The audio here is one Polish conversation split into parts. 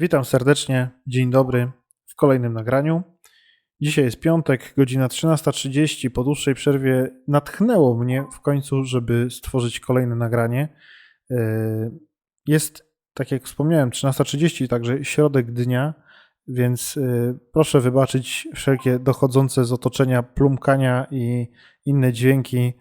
Witam serdecznie, dzień dobry w kolejnym nagraniu. Dzisiaj jest piątek, godzina 13.30. Po dłuższej przerwie natchnęło mnie w końcu, żeby stworzyć kolejne nagranie. Yy, Jest, tak jak wspomniałem, 13.30, także środek dnia, więc yy, proszę wybaczyć wszelkie dochodzące z otoczenia plumkania i inne dźwięki.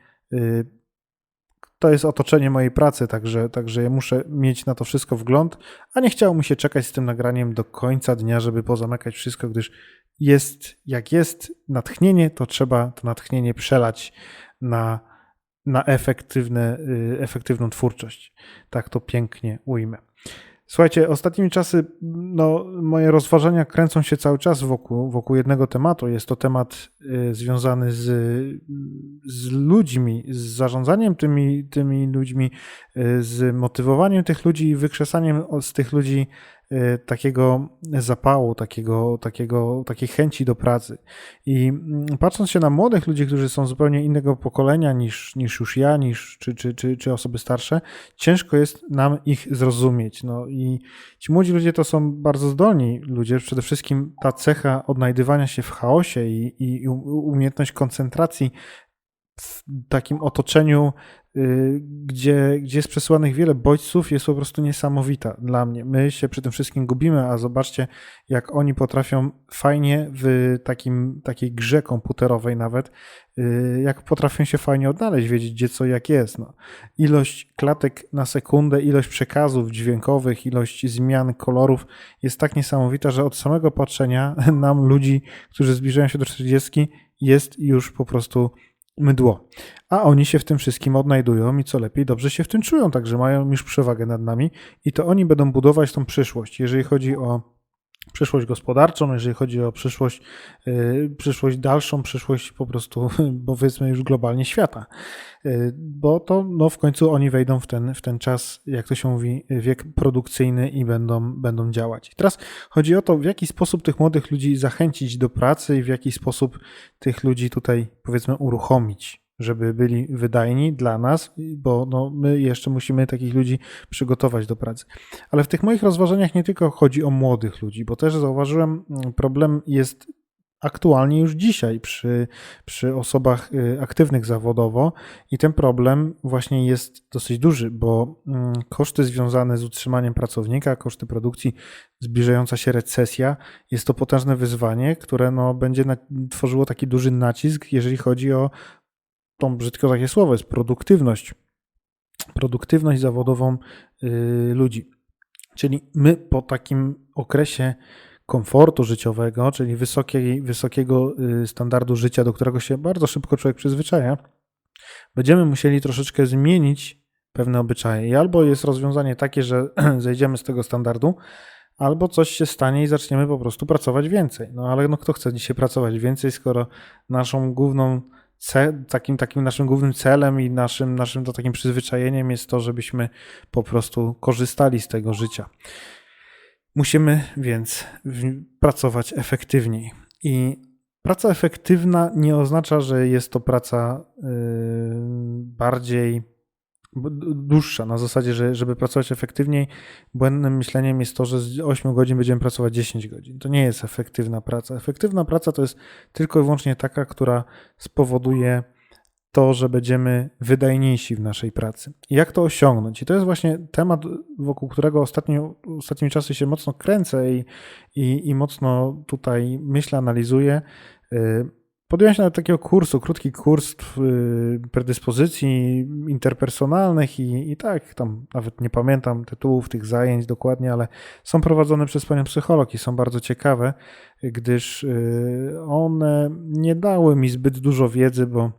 To jest otoczenie mojej pracy, także, także ja muszę mieć na to wszystko wgląd a nie chciało mi się czekać z tym nagraniem do końca dnia, żeby pozamykać wszystko, gdyż jest jak jest natchnienie, to trzeba to natchnienie przelać na, na efektywne, y, efektywną twórczość. Tak to pięknie ujmę. Słuchajcie, ostatnimi czasy no, moje rozważania kręcą się cały czas wokół, wokół jednego tematu. Jest to temat y, związany z, z ludźmi, z zarządzaniem tymi, tymi ludźmi, y, z motywowaniem tych ludzi i wykrzesaniem z tych ludzi takiego zapału, takiego, takiego, takiej chęci do pracy. I mm, patrząc się na młodych ludzi, którzy są zupełnie innego pokolenia niż, niż już ja, niż, czy, czy, czy, czy osoby starsze, ciężko jest nam ich zrozumieć. No i ci młodzi ludzie to są bardzo zdolni ludzie. Przede wszystkim ta cecha odnajdywania się w chaosie i, i umiejętność koncentracji w takim otoczeniu, y, gdzie, gdzie jest przesyłanych wiele bodźców, jest po prostu niesamowita dla mnie. My się przy tym wszystkim gubimy, a zobaczcie, jak oni potrafią fajnie w takim, takiej grze komputerowej nawet, y, jak potrafią się fajnie odnaleźć, wiedzieć gdzie co jak jest. No. Ilość klatek na sekundę, ilość przekazów dźwiękowych, ilość zmian kolorów jest tak niesamowita, że od samego patrzenia nam ludzi, którzy zbliżają się do 40, jest już po prostu mydło. A oni się w tym wszystkim odnajdują i co lepiej, dobrze się w tym czują, także mają już przewagę nad nami i to oni będą budować tą przyszłość. Jeżeli chodzi o przyszłość gospodarczą, jeżeli chodzi o przyszłość, yy, przyszłość dalszą, przyszłość po prostu, powiedzmy już globalnie świata. Yy, bo to no, w końcu oni wejdą w ten, w ten czas, jak to się mówi, wiek produkcyjny i będą, będą działać. I teraz chodzi o to, w jaki sposób tych młodych ludzi zachęcić do pracy i w jaki sposób tych ludzi tutaj, powiedzmy, uruchomić, żeby byli wydajni dla nas, bo no, my jeszcze musimy takich ludzi przygotować do pracy. Ale w tych moich rozważaniach nie tylko chodzi o młodych ludzi, bo też zauważyłem, mm, problem jest aktualnie już dzisiaj przy, przy osobach y, aktywnych zawodowo i ten problem właśnie jest dosyć duży, bo mm, koszty związane z utrzymaniem pracownika, koszty produkcji, zbliżająca się recesja, jest to potężne wyzwanie, które no, będzie na, tworzyło taki duży nacisk, jeżeli chodzi o tą brzydko takie słowo, jest produktywność. Produktywność zawodową y, ludzi. Czyli my po takim okresie komfortu życiowego, czyli wysokiej, wysokiego y, standardu życia, do którego się bardzo szybko człowiek przyzwyczaja, będziemy musieli troszeczkę zmienić pewne obyczaje. I albo jest rozwiązanie takie, że zejdziemy z tego standardu, albo coś się stanie i zaczniemy po prostu pracować więcej. No ale no, kto chce dzisiaj pracować więcej, skoro naszą główną takim, takim naszym głównym celem i naszym, naszym to takim przyzwyczajeniem jest to, żebyśmy po prostu korzystali z tego życia. Musimy więc pracować efektywniej. I praca efektywna nie oznacza, że jest to praca yy, bardziej dłuższa, na zasadzie, że żeby pracować efektywniej, błędnym myśleniem jest to, że z 8 godzin będziemy pracować 10 godzin. To nie jest efektywna praca. Efektywna praca to jest tylko i wyłącznie taka, która spowoduje to, że będziemy wydajniejsi w naszej pracy. Jak to osiągnąć? I to jest właśnie temat, wokół którego ostatnio, ostatnimi czasy się mocno kręcę i, i, i mocno tutaj myślę, analizuję. Podjąłem się nawet takiego kursu, krótki kurs yy, predyspozycji interpersonalnych i, i tak, tam nawet nie pamiętam tytułów tych zajęć dokładnie, ale są prowadzone przez panią psycholog i są bardzo ciekawe, gdyż yy, one nie dały mi zbyt dużo wiedzy, bo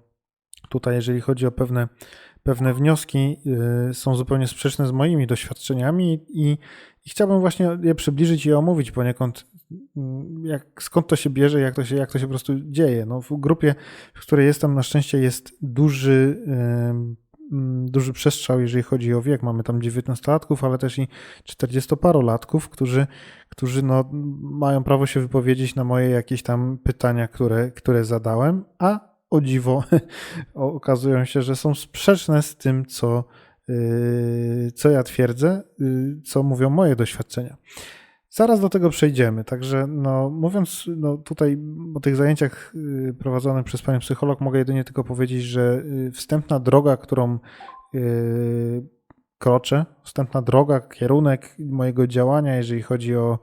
tutaj, jeżeli chodzi o pewne, pewne wnioski, yy, są zupełnie sprzeczne z moimi doświadczeniami i, i chciałbym właśnie je przybliżyć i omówić poniekąd, jak, skąd to się bierze, jak to się, jak to się po prostu dzieje. No, w grupie, w której jestem, na szczęście jest duży, duży przestrzał, jeżeli chodzi o wiek. Mamy tam 19-latków, ale też i 40-parolatków, którzy, którzy no, mają prawo się wypowiedzieć na moje jakieś tam pytania, które, które zadałem, a o dziwo okazują się, że są sprzeczne z tym, co, yy, co ja twierdzę, yy, co mówią moje doświadczenia. Zaraz do tego przejdziemy. Także, no, mówiąc no, tutaj o tych zajęciach y, prowadzonych przez panią psycholog, mogę jedynie tylko powiedzieć, że y, wstępna droga, którą y, kroczę, wstępna droga, kierunek mojego działania, jeżeli chodzi o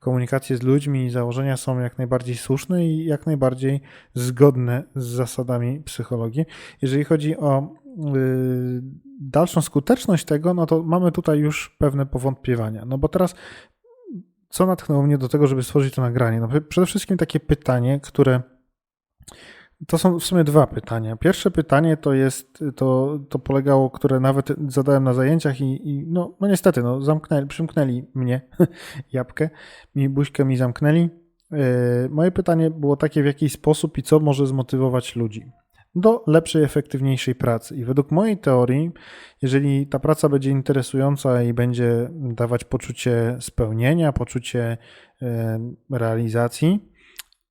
komunikację z ludźmi założenia są jak najbardziej słuszne i jak najbardziej zgodne z zasadami psychologii. Jeżeli chodzi o dalszą skuteczność tego, no to mamy tutaj już pewne powątpiewania. No bo teraz co natchnęło mnie do tego, żeby stworzyć to nagranie? No, przede wszystkim takie pytanie, które. To są w sumie dwa pytania. Pierwsze pytanie to jest, to, to polegało, które nawet zadałem na zajęciach i, i no, no niestety, no, zamknęli, przymknęli mnie, jabłkę, mi buźkę mi zamknęli. Yy, moje pytanie było takie, w jaki sposób i co może zmotywować ludzi do lepszej, efektywniejszej pracy. I według mojej teorii, jeżeli ta praca będzie interesująca i będzie dawać poczucie spełnienia, poczucie realizacji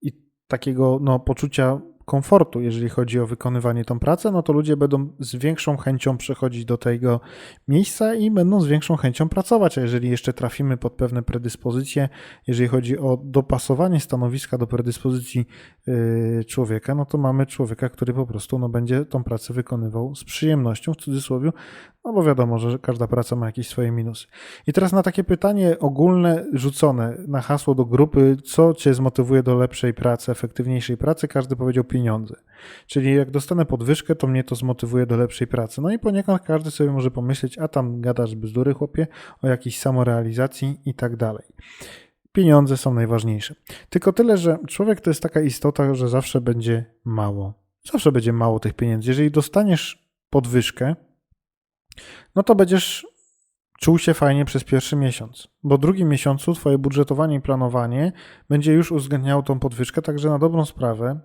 i takiego no, poczucia komfortu, jeżeli chodzi o wykonywanie tą pracę, no to ludzie będą z większą chęcią przechodzić do tego miejsca i będą z większą chęcią pracować. A jeżeli jeszcze trafimy pod pewne predyspozycje, jeżeli chodzi o dopasowanie stanowiska do predyspozycji yy, człowieka, no to mamy człowieka, który po prostu no, będzie tą pracę wykonywał z przyjemnością, w cudzysłowie, no bo wiadomo, że każda praca ma jakieś swoje minusy. I teraz na takie pytanie ogólne, rzucone na hasło do grupy, co Cię zmotywuje do lepszej pracy, efektywniejszej pracy, każdy powiedział pieniądze. Czyli jak dostanę podwyżkę, to mnie to zmotywuje do lepszej pracy. No i poniekąd każdy sobie może pomyśleć, a tam gadasz bzdury, chłopie, o jakiejś samorealizacji i tak dalej. Pieniądze są najważniejsze. Tylko tyle, że człowiek to jest taka istota, że zawsze będzie mało. Zawsze będzie mało tych pieniędzy. Jeżeli dostaniesz podwyżkę, no to będziesz czuł się fajnie przez pierwszy miesiąc, bo w drugim miesiącu twoje budżetowanie i planowanie będzie już uwzględniało tą podwyżkę, także na dobrą sprawę,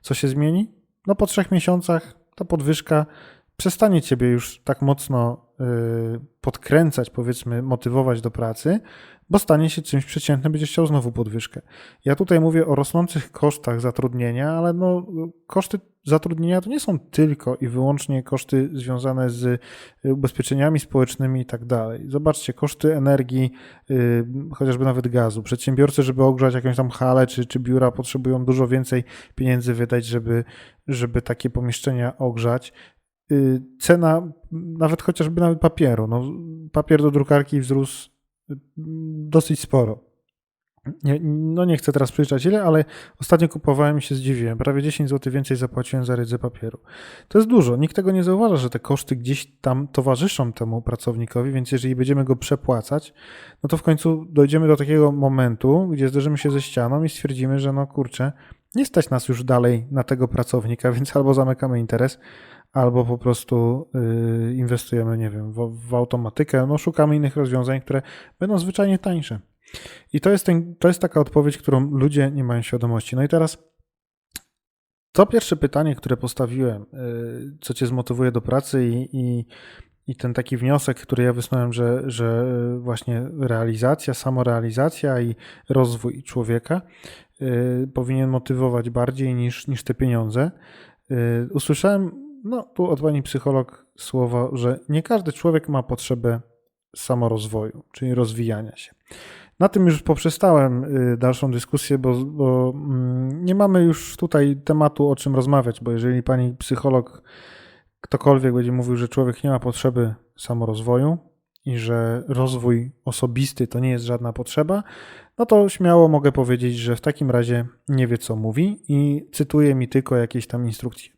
co się zmieni? No po trzech miesiącach ta podwyżka przestanie ciebie już tak mocno yy, podkręcać, powiedzmy, motywować do pracy, bo stanie się czymś przeciętnym, będziesz chciał znowu podwyżkę. Ja tutaj mówię o rosnących kosztach zatrudnienia, ale no, koszty zatrudnienia to nie są tylko i wyłącznie koszty związane z y, ubezpieczeniami społecznymi i tak dalej. Zobaczcie, koszty energii, yy, chociażby nawet gazu. Przedsiębiorcy, żeby ogrzać jakąś tam halę czy, czy biura, potrzebują dużo więcej pieniędzy wydać, żeby, żeby takie pomieszczenia ogrzać. Yy, cena nawet chociażby nawet papieru. No, papier do drukarki wzrósł dosyć sporo. Nie, no nie chcę teraz przyliczać ile, ale ostatnio kupowałem i się zdziwiłem. Prawie 10 zł więcej zapłaciłem za rydzę papieru. To jest dużo. Nikt tego nie zauważa, że te koszty gdzieś tam towarzyszą temu pracownikowi, więc jeżeli będziemy go przepłacać, no to w końcu dojdziemy do takiego momentu, gdzie zderzymy się ze ścianą i stwierdzimy, że no kurczę, nie stać nas już dalej na tego pracownika, więc albo zamykamy interes, albo po prostu y, inwestujemy, nie wiem, w, w automatykę, no szukamy innych rozwiązań, które będą zwyczajnie tańsze. I to jest, ten, to jest taka odpowiedź, którą ludzie nie mają świadomości. No i teraz to pierwsze pytanie, które postawiłem, y, co cię zmotywuje do pracy i, i, i ten taki wniosek, który ja wysnułem, że, że właśnie realizacja, samorealizacja i rozwój człowieka y, powinien motywować bardziej niż, niż te pieniądze. Usłyszałem no tu od pani psycholog słowo, że nie każdy człowiek ma potrzebę samorozwoju, czyli rozwijania się. Na tym już poprzestałem y, dalszą dyskusję, bo, bo mm, nie mamy już tutaj tematu o czym rozmawiać, bo jeżeli pani psycholog, ktokolwiek będzie mówił, że człowiek nie ma potrzeby samorozwoju i że rozwój osobisty to nie jest żadna potrzeba, no to śmiało mogę powiedzieć, że w takim razie nie wie co mówi i cytuje mi tylko jakieś tam instrukcje.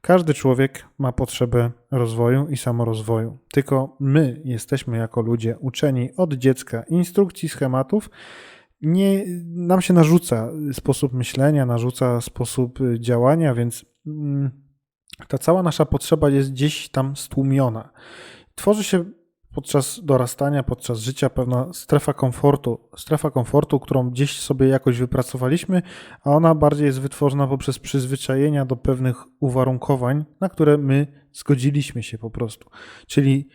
Każdy człowiek ma potrzebę rozwoju i samorozwoju. Tylko my jesteśmy jako ludzie uczeni od dziecka instrukcji, schematów. Nie, nam się narzuca sposób myślenia, narzuca sposób działania, więc mm, ta cała nasza potrzeba jest gdzieś tam stłumiona. Tworzy się podczas dorastania, podczas życia pewna strefa komfortu, strefa komfortu, którą gdzieś sobie jakoś wypracowaliśmy, a ona bardziej jest wytworzona poprzez przyzwyczajenia do pewnych uwarunkowań, na które my zgodziliśmy się po prostu. Czyli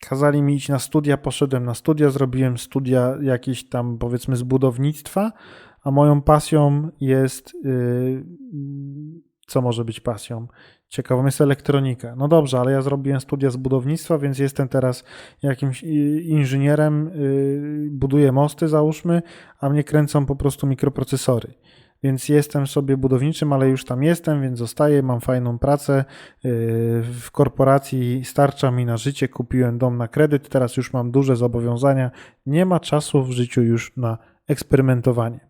kazali mi iść na studia, poszedłem na studia, zrobiłem studia jakieś tam powiedzmy z budownictwa, a moją pasją jest, yy, co może być pasją? Ciekawą jest elektronika. No dobrze, ale ja zrobiłem studia z budownictwa, więc jestem teraz jakimś y, inżynierem, y, buduję mosty, załóżmy, a mnie kręcą po prostu mikroprocesory. Więc jestem sobie budowniczym, ale już tam jestem, więc zostaję, mam fajną pracę. Yy, W korporacji starcza mi na życie, kupiłem dom na kredyt, teraz już mam duże zobowiązania. Nie ma czasu w życiu już na eksperymentowanie.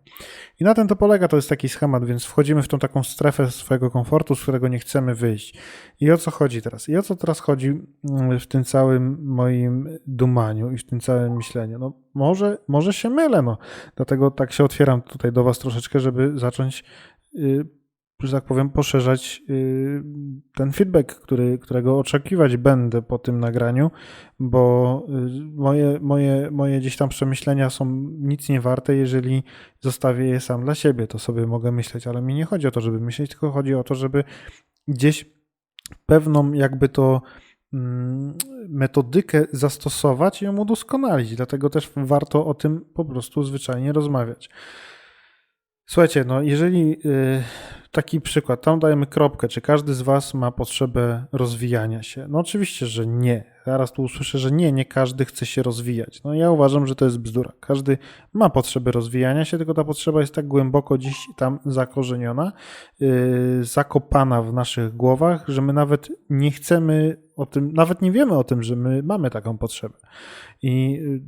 I na tym to polega, to jest taki schemat, więc wchodzimy w tą taką strefę swojego komfortu, z którego nie chcemy wyjść. I o co chodzi teraz? I o co teraz chodzi mm, w tym całym moim dumaniu i w tym całym myśleniu? No może, może się mylę, no. Dlatego tak się otwieram tutaj do Was troszeczkę, żeby zacząć, yy, że tak powiem, poszerzać yy, ten feedback, który, którego oczekiwać będę po tym nagraniu, bo yy, moje, moje, moje gdzieś tam przemyślenia są nic nie warte, jeżeli zostawię je sam dla siebie. To sobie mogę myśleć, ale mi nie chodzi o to, żeby myśleć, tylko chodzi o to, żeby gdzieś pewną jakby to mm, metodykę zastosować i ją udoskonalić. Dlatego też warto o tym po prostu zwyczajnie rozmawiać. Słuchajcie, no jeżeli y, taki przykład, tam dajemy kropkę, czy każdy z Was ma potrzebę rozwijania się? No oczywiście, że nie. Zaraz tu usłyszę, że nie, nie każdy chce się rozwijać. No ja uważam, że to jest bzdura. Każdy ma potrzebę rozwijania się, tylko ta potrzeba jest tak głęboko dziś tam zakorzeniona, yy, zakopana w naszych głowach, że my nawet nie chcemy o tym, nawet nie wiemy o tym, że my mamy taką potrzebę. I yy,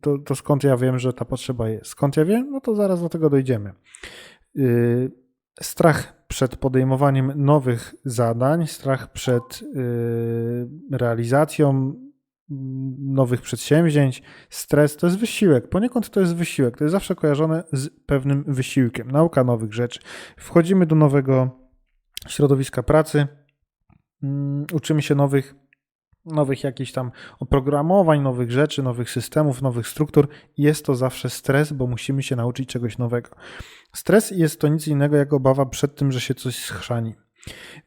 to, to skąd ja wiem, że ta potrzeba jest? Skąd ja wiem? No to zaraz do tego dojdziemy. Yy, strach przed podejmowaniem nowych zadań, strach przed yy, realizacją mm, nowych przedsięwzięć, stres to jest wysiłek. Poniekąd to jest wysiłek. To jest zawsze kojarzone z pewnym wysiłkiem. Nauka nowych rzeczy. Wchodzimy do nowego środowiska pracy, mm, uczymy się nowych nowych jakichś tam oprogramowań, nowych rzeczy, nowych systemów, nowych struktur. Jest to zawsze stres, bo musimy się nauczyć czegoś nowego. Stres jest to nic innego jak obawa przed tym, że się coś schrzani.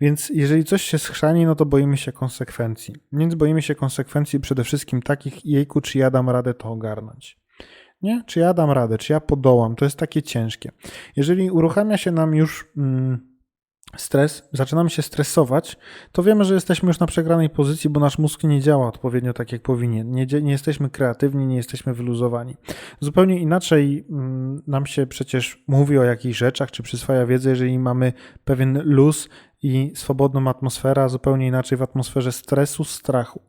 Więc jeżeli coś się schrzani, no to boimy się konsekwencji. Więc boimy się konsekwencji przede wszystkim takich, jejku, czy ja dam radę to ogarnąć. Nie? Czy ja dam radę, czy ja podołam? To jest takie ciężkie. Jeżeli uruchamia się nam już. Mm, stres, zaczynamy się stresować, to wiemy, że jesteśmy już na przegranej pozycji, bo nasz mózg nie działa odpowiednio tak, jak powinien. Nie, nie jesteśmy kreatywni, nie jesteśmy wyluzowani. Zupełnie inaczej mm, nam się przecież mówi o jakichś rzeczach, czy przyswaja wiedzę, jeżeli mamy pewien luz i swobodną atmosferę, a zupełnie inaczej w atmosferze stresu, strachu.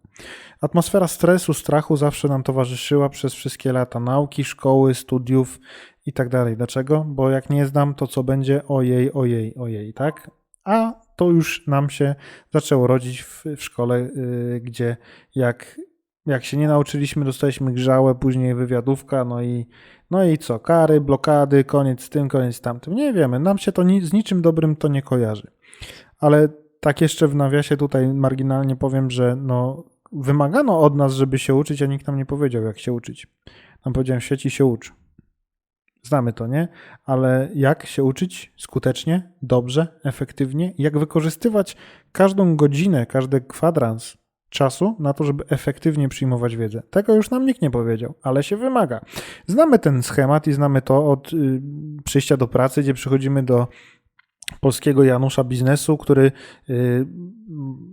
Atmosfera stresu, strachu zawsze nam towarzyszyła przez wszystkie lata nauki, szkoły, studiów i tak dalej. Dlaczego? Bo jak nie znam, to co będzie ojej, ojej, ojej, tak? A to już nam się zaczęło rodzić w, w szkole, yy, gdzie jak, jak się nie nauczyliśmy, dostaliśmy grzałę, później wywiadówka, no i, no i co? Kary, blokady, koniec z tym, koniec z tamtym. Nie wiemy, nam się to ni z niczym dobrym to nie kojarzy. Ale tak jeszcze w nawiasie tutaj marginalnie powiem, że no, wymagano od nas, żeby się uczyć, a nikt nam nie powiedział, jak się uczyć. Nam powiedziałem, sieci się ucz. Znamy to, nie? Ale jak się uczyć skutecznie, dobrze, efektywnie? Jak wykorzystywać każdą godzinę, każdy kwadrans czasu na to, żeby efektywnie przyjmować wiedzę? Tego już nam nikt nie powiedział, ale się wymaga. Znamy ten schemat i znamy to od y, przyjścia do pracy, gdzie przychodzimy do polskiego Janusza biznesu, który y,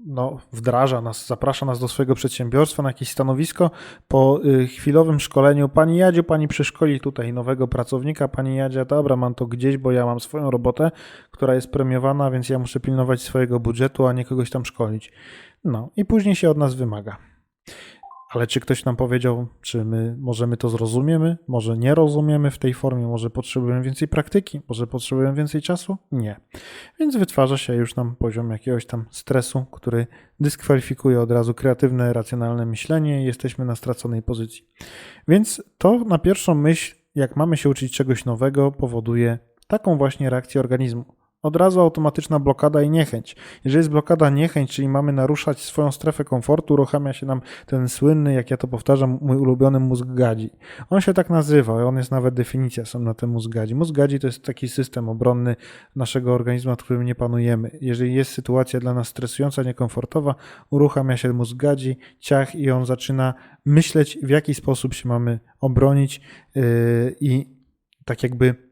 no, wdraża nas, zaprasza nas do swojego przedsiębiorstwa na jakieś stanowisko. Po y, chwilowym szkoleniu, pani Jadziu, pani przeszkoli tutaj nowego pracownika, pani Jadzia, dobra, mam to gdzieś, bo ja mam swoją robotę, która jest premiowana, więc ja muszę pilnować swojego budżetu, a nie kogoś tam szkolić. No i później się od nas wymaga. Ale czy ktoś nam powiedział, czy my możemy to zrozumiemy? Może nie rozumiemy w tej formie, może potrzebujemy więcej praktyki, może potrzebujemy więcej czasu? Nie. Więc wytwarza się już nam poziom jakiegoś tam stresu, który dyskwalifikuje od razu kreatywne, racjonalne myślenie i jesteśmy na straconej pozycji. Więc to na pierwszą myśl, jak mamy się uczyć czegoś nowego, powoduje taką właśnie reakcję organizmu od razu automatyczna blokada i niechęć. Jeżeli jest blokada niechęć, czyli mamy naruszać swoją strefę komfortu, uruchamia się nam ten słynny, jak ja to powtarzam, mój ulubiony mózg gadzi. On się tak nazywa, on jest nawet definicja są na ten mózg gadzi. Mózg gadzi to jest taki system obronny naszego organizmu, nad którym nie panujemy. Jeżeli jest sytuacja dla nas stresująca, niekomfortowa, uruchamia się mózg gadzi, ciach i on zaczyna myśleć, w jaki sposób się mamy obronić yy, i tak jakby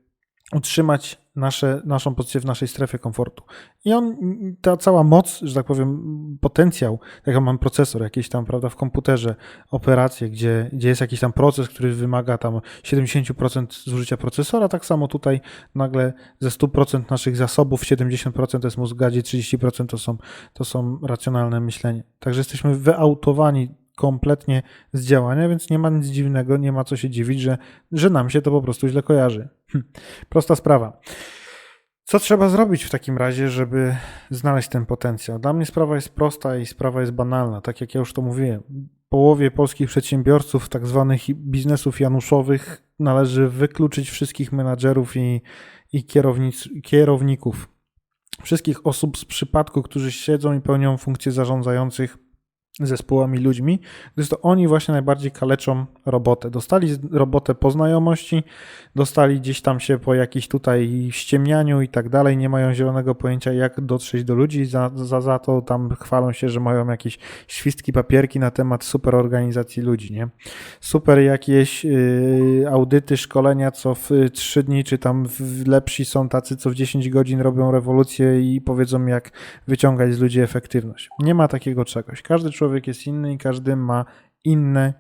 utrzymać nasze, naszą pozycję w naszej strefie komfortu. I on, ta cała moc, że tak powiem, potencjał, jak mam procesor jakiś tam, prawda, w komputerze, operacje, gdzie, gdzie jest jakiś tam proces, który wymaga tam 70% zużycia procesora, tak samo tutaj nagle ze 100% naszych zasobów 70% to jest mózg gadzi, 30% to są, to są racjonalne myślenie. Także jesteśmy wyautowani kompletnie z działania, więc nie ma nic dziwnego, nie ma co się dziwić, że, że nam się to po prostu źle kojarzy. Hm. Prosta sprawa. Co trzeba zrobić w takim razie, żeby znaleźć ten potencjał? Dla mnie sprawa jest prosta i sprawa jest banalna, tak jak ja już to mówiłem. Połowie polskich przedsiębiorców, tak zwanych biznesów januszowych, należy wykluczyć wszystkich menadżerów i, i kierownic, kierowników. Wszystkich osób z przypadku, którzy siedzą i pełnią funkcje zarządzających zespołami ludźmi, gdyż to oni właśnie najbardziej kaleczą robotę. Dostali robotę po znajomości, dostali gdzieś tam się po jakiś tutaj ściemnianiu i tak dalej, nie mają zielonego pojęcia jak dotrzeć do ludzi, za, za, za to tam chwalą się, że mają jakieś świstki, papierki na temat super organizacji ludzi, nie? Super jakieś yy, audyty, szkolenia, co w trzy dni, czy tam w lepsi są tacy, co w 10 godzin robią rewolucję i powiedzą jak wyciągać z ludzi efektywność. Nie ma takiego czegoś. Każdy człowiek człowiek jest inny i każdy ma inne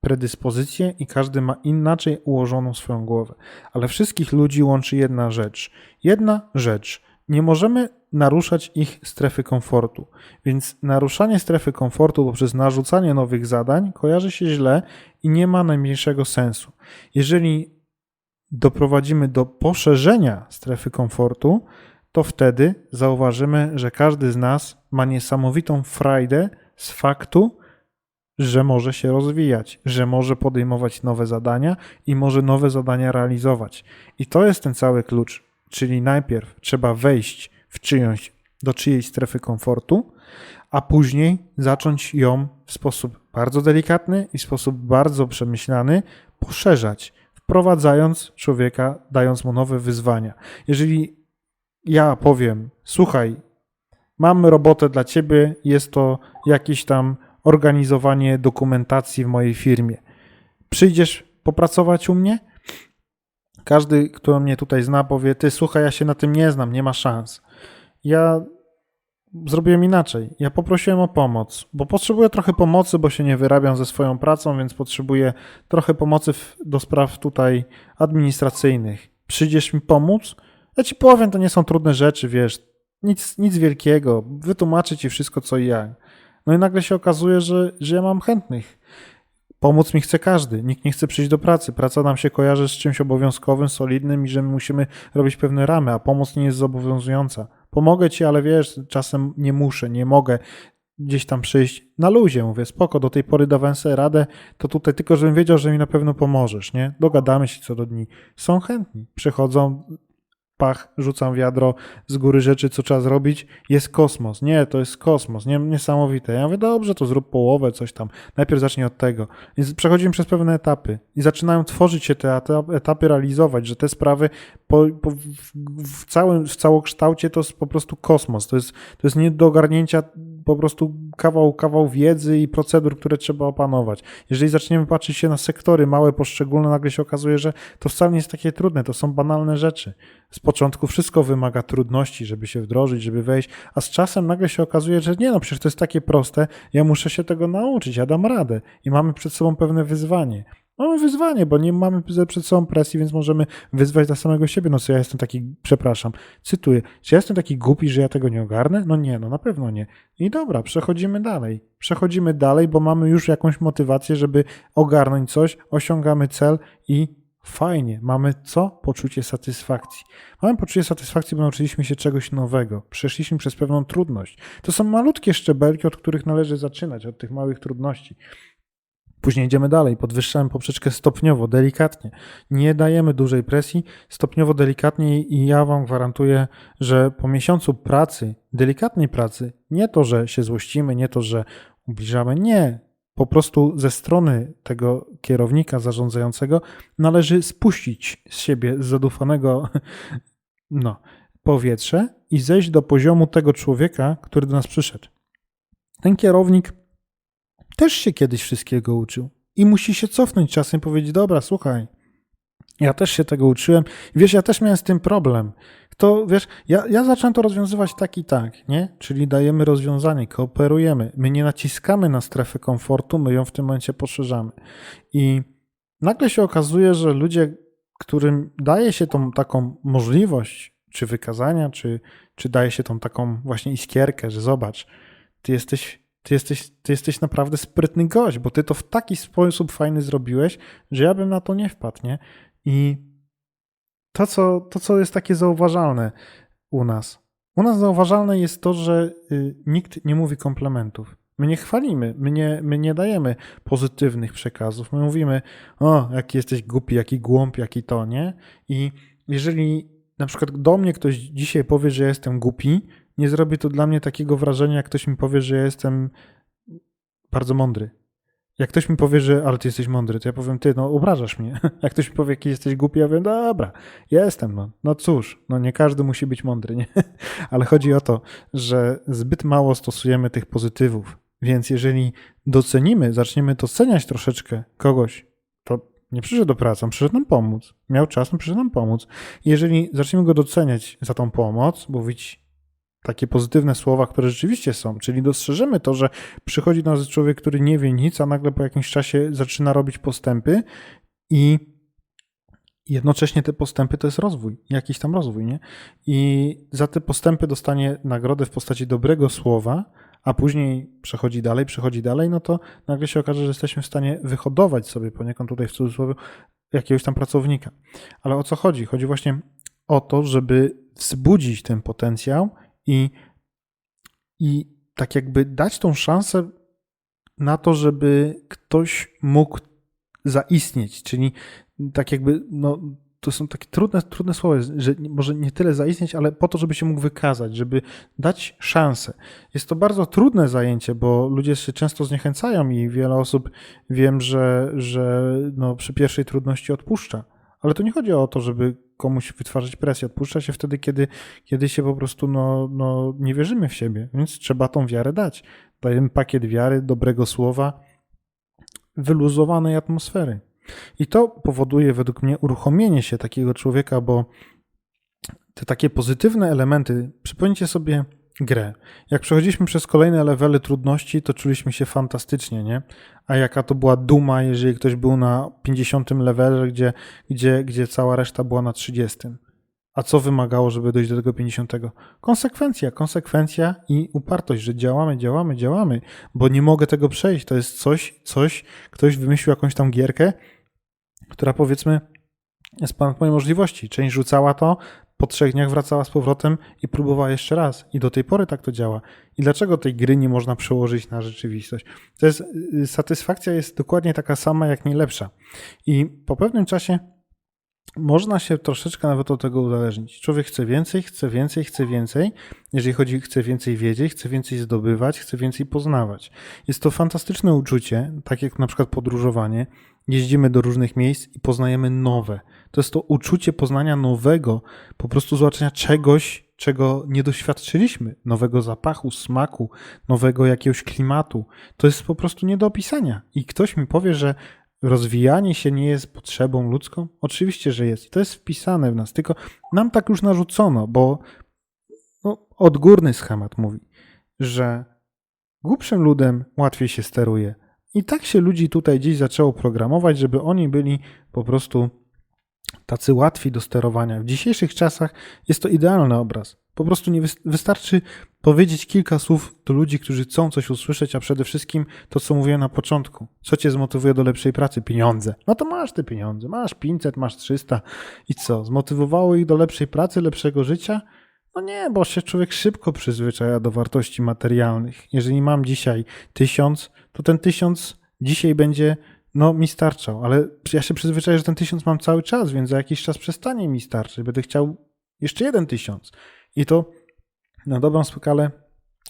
predyspozycje i każdy ma inaczej ułożoną swoją głowę. Ale wszystkich ludzi łączy jedna rzecz. Jedna rzecz. Nie możemy naruszać ich strefy komfortu. Więc naruszanie strefy komfortu poprzez narzucanie nowych zadań kojarzy się źle i nie ma najmniejszego sensu. Jeżeli doprowadzimy do poszerzenia strefy komfortu, to wtedy zauważymy, że każdy z nas ma niesamowitą frajdę z faktu, że może się rozwijać, że może podejmować nowe zadania i może nowe zadania realizować. I to jest ten cały klucz. Czyli najpierw trzeba wejść w czyjąś, do czyjejś strefy komfortu, a później zacząć ją w sposób bardzo delikatny i w sposób bardzo przemyślany poszerzać, wprowadzając człowieka, dając mu nowe wyzwania. Jeżeli ja powiem, słuchaj, Mam robotę dla ciebie, jest to jakieś tam organizowanie dokumentacji w mojej firmie. Przyjdziesz popracować u mnie? Każdy, kto mnie tutaj zna, powie: Ty, słuchaj, ja się na tym nie znam, nie ma szans. Ja zrobiłem inaczej. Ja poprosiłem o pomoc, bo potrzebuję trochę pomocy, bo się nie wyrabiam ze swoją pracą, więc potrzebuję trochę pomocy w, do spraw tutaj administracyjnych. Przyjdziesz mi pomóc? Ja ci powiem, to nie są trudne rzeczy, wiesz nic, nic wielkiego, wytłumaczę ci wszystko co i jak. No i nagle się okazuje, że, że ja mam chętnych. Pomóc mi chce każdy, nikt nie chce przyjść do pracy. Praca nam się kojarzy z czymś obowiązkowym, solidnym i że my musimy robić pewne ramy, a pomoc nie jest zobowiązująca. Pomogę ci, ale wiesz, czasem nie muszę, nie mogę gdzieś tam przyjść na luzie. Mówię, spoko, do tej pory dawałem sobie radę, to tutaj tylko, żebym wiedział, że mi na pewno pomożesz, nie? Dogadamy się co do dni. Są chętni, przychodzą, pach, rzucam wiadro z góry rzeczy, co trzeba zrobić, jest kosmos. Nie, to jest kosmos, nie, niesamowite. Ja mówię, dobrze, to zrób połowę, coś tam. Najpierw zacznij od tego. Więc przechodzimy przez pewne etapy i zaczynają tworzyć się te etapy, realizować, że te sprawy po, po, w, całym, w całokształcie to jest po prostu kosmos. To jest, to jest nie do ogarnięcia po prostu kawał, kawał wiedzy i procedur, które trzeba opanować. Jeżeli zaczniemy patrzeć się na sektory małe, poszczególne, nagle się okazuje, że to wcale nie jest takie trudne, to są banalne rzeczy. Z początku wszystko wymaga trudności, żeby się wdrożyć, żeby wejść, a z czasem nagle się okazuje, że nie no, przecież to jest takie proste, ja muszę się tego nauczyć, ja dam radę i mamy przed sobą pewne wyzwanie. Mamy wyzwanie, bo nie mamy przed sobą presji, więc możemy wyzwać dla samego siebie. No co ja jestem taki, przepraszam, cytuję, czy ja jestem taki głupi, że ja tego nie ogarnę? No nie, no na pewno nie. I dobra, przechodzimy dalej. Przechodzimy dalej, bo mamy już jakąś motywację, żeby ogarnąć coś, osiągamy cel i fajnie, mamy co? Poczucie satysfakcji. Mamy poczucie satysfakcji, bo nauczyliśmy się czegoś nowego, przeszliśmy przez pewną trudność. To są malutkie szczebelki, od których należy zaczynać, od tych małych trudności. Później idziemy dalej, podwyższamy poprzeczkę stopniowo, delikatnie. Nie dajemy dużej presji, stopniowo, delikatnie i ja Wam gwarantuję, że po miesiącu pracy, delikatnej pracy, nie to, że się złościmy, nie to, że ubliżamy, nie. Po prostu ze strony tego kierownika zarządzającego należy spuścić z siebie z zadufanego no, powietrze i zejść do poziomu tego człowieka, który do nas przyszedł. Ten kierownik też się kiedyś wszystkiego uczył i musi się cofnąć czasem i powiedzieć: Dobra, słuchaj, Ja też się tego uczyłem. Wiesz, ja też miałem z tym problem. To wiesz, ja, ja zacząłem to rozwiązywać tak i tak, nie? Czyli dajemy rozwiązanie, kooperujemy. My nie naciskamy na strefę komfortu, my ją w tym momencie poszerzamy. I nagle się okazuje, że ludzie, którym daje się tą taką możliwość, czy wykazania, czy, czy daje się tą taką właśnie iskierkę, że zobacz, ty jesteś, ty, jesteś, ty jesteś naprawdę sprytny gość, bo ty to w taki sposób fajny zrobiłeś, że ja bym na to nie wpadł, nie? I to co, to, co jest takie zauważalne u nas. U nas zauważalne jest to, że y, nikt nie mówi komplementów. My nie chwalimy, my nie, my nie dajemy pozytywnych przekazów. My mówimy, o, jaki jesteś głupi, jaki głąb, jaki to, nie? I jeżeli na przykład do mnie ktoś dzisiaj powie, że ja jestem głupi, nie zrobi to dla mnie takiego wrażenia, jak ktoś mi powie, że ja jestem bardzo mądry. Jak ktoś mi powie, że ale ty jesteś mądry, to ja powiem, ty, no obrażasz mnie. Jak ktoś mi powie, jaki jesteś głupi, ja powiem, dobra, ja jestem, no. No cóż, no nie każdy musi być mądry, nie? Ale chodzi o to, że zbyt mało stosujemy tych pozytywów. Więc jeżeli docenimy, zaczniemy doceniać troszeczkę kogoś, to nie przyszedł do pracy, on przyszedł nam pomóc. Miał czas, on przyszedł nam pomóc. Jeżeli zaczniemy go doceniać za tą pomoc, mówić takie pozytywne słowa, które rzeczywiście są, czyli dostrzeżemy to, że przychodzi do nas człowiek, który nie wie nic, a nagle po jakimś czasie zaczyna robić postępy i jednocześnie te postępy to jest rozwój, jakiś tam rozwój, nie? I za te postępy dostanie nagrodę w postaci dobrego słowa, a później przechodzi dalej, przechodzi dalej, no to nagle się okaże, że jesteśmy w stanie wyhodować sobie poniekąd tutaj w cudzysłowie jakiegoś tam pracownika. Ale o co chodzi? Chodzi właśnie o to, żeby wzbudzić ten potencjał i, i tak jakby dać tą szansę na to, żeby ktoś mógł zaistnieć, czyli tak jakby no, to są takie trudne, trudne słowa, że może nie tyle zaistnieć, ale po to, żeby się mógł wykazać, żeby dać szansę. Jest to bardzo trudne zajęcie, bo ludzie się często zniechęcają i wiele osób wiem, że, że no, przy pierwszej trudności odpuszcza. Ale to nie chodzi o to, żeby komuś wytwarzać presję. Odpuszcza się wtedy, kiedy, kiedy się po prostu no, no, nie wierzymy w siebie, więc trzeba tą wiarę dać. Dajemy pakiet wiary, dobrego słowa, wyluzowanej atmosfery. I to powoduje według mnie uruchomienie się takiego człowieka, bo te takie pozytywne elementy, przypomnijcie sobie grę. Jak przechodziliśmy przez kolejne levely trudności, to czuliśmy się fantastycznie, nie? A jaka to była duma, jeżeli ktoś był na 50 levelu, gdzie, gdzie, gdzie cała reszta była na 30. A co wymagało, żeby dojść do tego 50? Konsekwencja, konsekwencja i upartość, że działamy, działamy, działamy, bo nie mogę tego przejść. To jest coś, coś, ktoś wymyślił jakąś tam gierkę, która powiedzmy jest ponad moje możliwości. Część rzucała to, po trzech dniach wracała z powrotem i próbowała jeszcze raz. I do tej pory tak to działa. I dlaczego tej gry nie można przełożyć na rzeczywistość? To jest, y, satysfakcja jest dokładnie taka sama, jak nie lepsza. I po pewnym czasie można się troszeczkę nawet od tego uzależnić. Człowiek chce więcej, chce więcej, chce więcej. Jeżeli chodzi, chce więcej wiedzieć, chce więcej zdobywać, chce więcej poznawać. Jest to fantastyczne uczucie, tak jak na przykład podróżowanie. Jeździmy do różnych miejsc i poznajemy nowe. To jest to uczucie poznania nowego, po prostu zobaczenia czegoś, czego nie doświadczyliśmy, nowego zapachu, smaku, nowego jakiegoś klimatu. To jest po prostu nie do opisania. I ktoś mi powie, że rozwijanie się nie jest potrzebą ludzką? Oczywiście, że jest. To jest wpisane w nas, tylko nam tak już narzucono, bo no, odgórny schemat mówi, że głupszym ludem łatwiej się steruje. I tak się ludzi tutaj dziś zaczęło programować, żeby oni byli po prostu tacy łatwi do sterowania. W dzisiejszych czasach jest to idealny obraz. Po prostu nie wystarczy powiedzieć kilka słów do ludzi, którzy chcą coś usłyszeć, a przede wszystkim to, co mówiłem na początku. Co cię zmotywuje do lepszej pracy? Pieniądze. No to masz te pieniądze. Masz 500, masz 300 i co? Zmotywowało ich do lepszej pracy, lepszego życia? No nie, bo się człowiek szybko przyzwyczaja do wartości materialnych. Jeżeli mam dzisiaj tysiąc, to ten tysiąc dzisiaj będzie no mi starczał, ale ja się przyzwyczaję, że ten tysiąc mam cały czas, więc za jakiś czas przestanie mi starczyć. Będę chciał jeszcze jeden tysiąc. I to na dobrą skalę,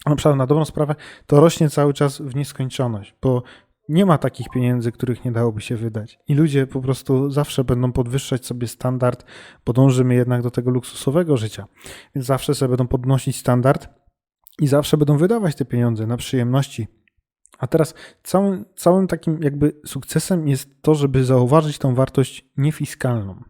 na, na dobrą sprawę, to rośnie cały czas w nieskończoność, bo nie ma takich pieniędzy, których nie dałoby się wydać. I ludzie po prostu zawsze będą podwyższać sobie standard, bo dążymy jednak do tego luksusowego życia. Więc zawsze sobie będą podnosić standard i zawsze będą wydawać te pieniądze na przyjemności, A teraz całym, całym takim jakby sukcesem jest to, żeby zauważyć tą wartość niefiskalną.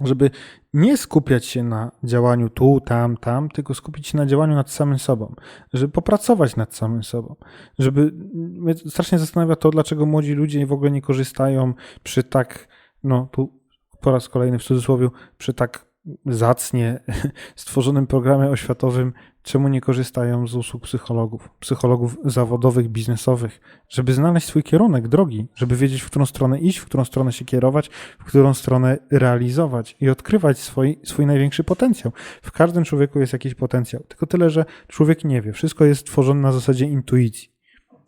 Żeby nie skupiać się na działaniu tu, tam, tam, tylko skupić się na działaniu nad samym sobą. Żeby popracować nad samym sobą. Żeby. Mnie strasznie zastanawia to, dlaczego młodzi ludzie w ogóle nie korzystają przy tak, no tu po raz kolejny w cudzysłowie, przy tak zacnie stworzonym programie oświatowym, czemu nie korzystają z usług psychologów, psychologów zawodowych, biznesowych, żeby znaleźć swój kierunek drogi, żeby wiedzieć, w którą stronę iść, w którą stronę się kierować, w którą stronę realizować i odkrywać swój, swój największy potencjał. W każdym człowieku jest jakiś potencjał, tylko tyle, że człowiek nie wie. Wszystko jest tworzone na zasadzie intuicji.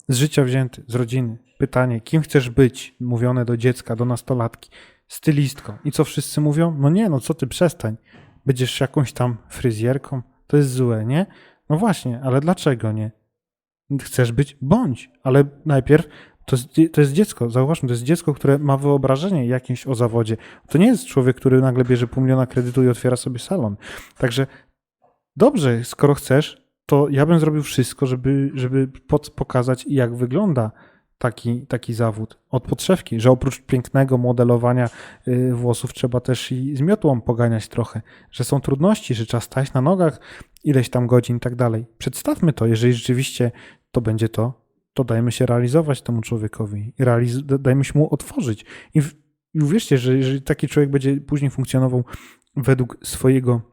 Z życia wzięty, z rodziny. Pytanie, kim chcesz być? Mówione do dziecka, do nastolatki stylistką. I co wszyscy mówią? No nie, no co ty, przestań. Będziesz jakąś tam fryzjerką? To jest złe, nie? No właśnie, ale dlaczego nie? Chcesz być? Bądź, ale najpierw to jest, to jest dziecko, zauważmy, to jest dziecko, które ma wyobrażenie jakieś o zawodzie. To nie jest człowiek, który nagle bierze pół miliona kredytu i otwiera sobie salon. Także dobrze, skoro chcesz, to ja bym zrobił wszystko, żeby, żeby pokazać, jak wygląda taki, taki zawód od podszewki, że oprócz pięknego modelowania y, włosów trzeba też i z miotłą poganiać trochę, że są trudności, że trzeba stać na nogach ileś tam godzin i tak dalej. Przedstawmy to, jeżeli rzeczywiście to będzie to, to dajmy się realizować temu człowiekowi, realiz- dajmy się mu otworzyć. I, w, I uwierzcie, że jeżeli taki człowiek będzie później funkcjonował według swojego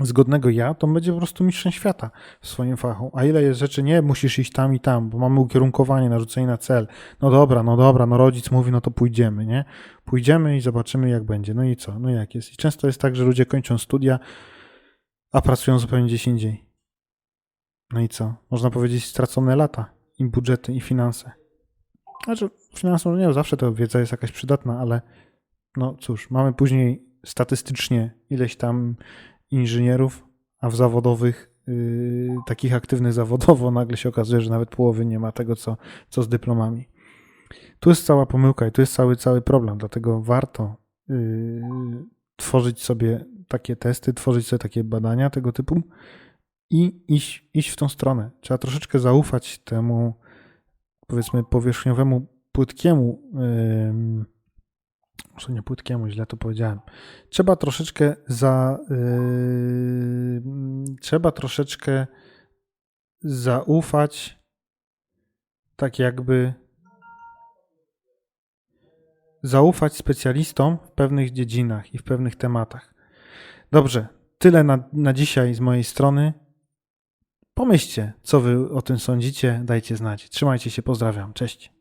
zgodnego ja, to będzie po prostu mistrzem świata w swoim fachu. A ile jest rzeczy, nie, musisz iść tam i tam, bo mamy ukierunkowanie, narzucenie na cel. No dobra, no dobra, no rodzic mówi, no to pójdziemy, nie? Pójdziemy i zobaczymy, jak będzie. No i co? No jak jest? I często jest tak, że ludzie kończą studia, a pracują zupełnie gdzieś indziej. No i co? Można powiedzieć stracone lata i budżety, i finanse. Znaczy, finanse, no nie, zawsze to wiedza jest jakaś przydatna, ale no cóż, mamy później statystycznie ileś tam inżynierów, a w zawodowych, yy, takich aktywnych zawodowo, nagle się okazuje, że nawet połowy nie ma tego, co, co z dyplomami. Tu jest cała pomyłka i tu jest cały, cały problem, dlatego warto yy, tworzyć sobie takie testy, tworzyć sobie takie badania tego typu i iść, iść w tą stronę. Trzeba troszeczkę zaufać temu, powiedzmy, powierzchniowemu, płytkiemu yy, może nie płytkiemu, źle to powiedziałem. Trzeba troszeczkę za. Yy, trzeba troszeczkę zaufać, tak jakby. Zaufać specjalistom w pewnych dziedzinach i w pewnych tematach. Dobrze, tyle na, na dzisiaj z mojej strony. Pomyślcie, co wy o tym sądzicie, dajcie znać. Trzymajcie się, pozdrawiam, cześć.